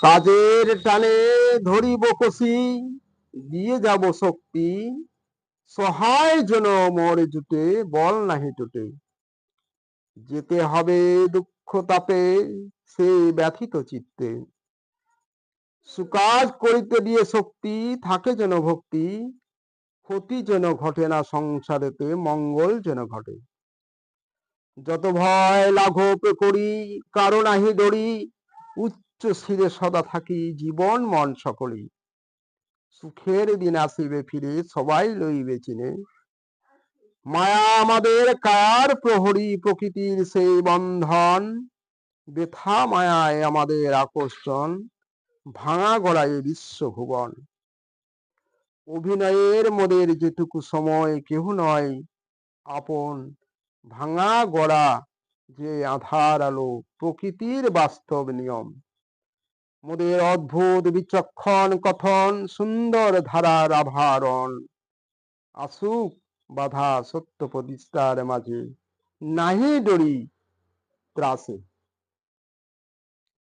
কাজের টানে ধরিব কষি, দিয়ে যাব শক্তি। সহায় জন মোর জুটে, বল নাহি টুটে। যেতে হবে দুঃখ তাপে, সে ব্যথিত চিত্তে। সুকাজ করিতে দিয়ে শক্তি, থাকে যেন ভক্তি। ক্ষতি যেন ঘটে না সংসারেতে, মঙ্গল যেন ঘটে। যত ভয় লাঘব করি কারণ আহি দড়ি উচ্চ শিরে সদা থাকি জীবন মন সকলেই সুখের দিন আসিবে ফিরে, সবাই লইবে চিনে। মায়া আমাদের কার প্রহরী প্রকৃতির সেই বন্ধন বেথা মায়ায় আমাদের আকর্ষণ, ভাঙা গড়ায় বিশ্বভুবন অভিনয়ের মোদের যেটুকু সময় কেহ নয়, আপন ভাঙা গড়া যে আধার আলো, প্রকৃতির বাস্তব নিয়ম। মোদের অদ্ভুত বিচক্ষণ কথন, সুন্দর ধারার আভারণ। আসুক বাধা সত্য প্রতিষ্ঠার মাঝে, নাহি ডরি ত্রাসে।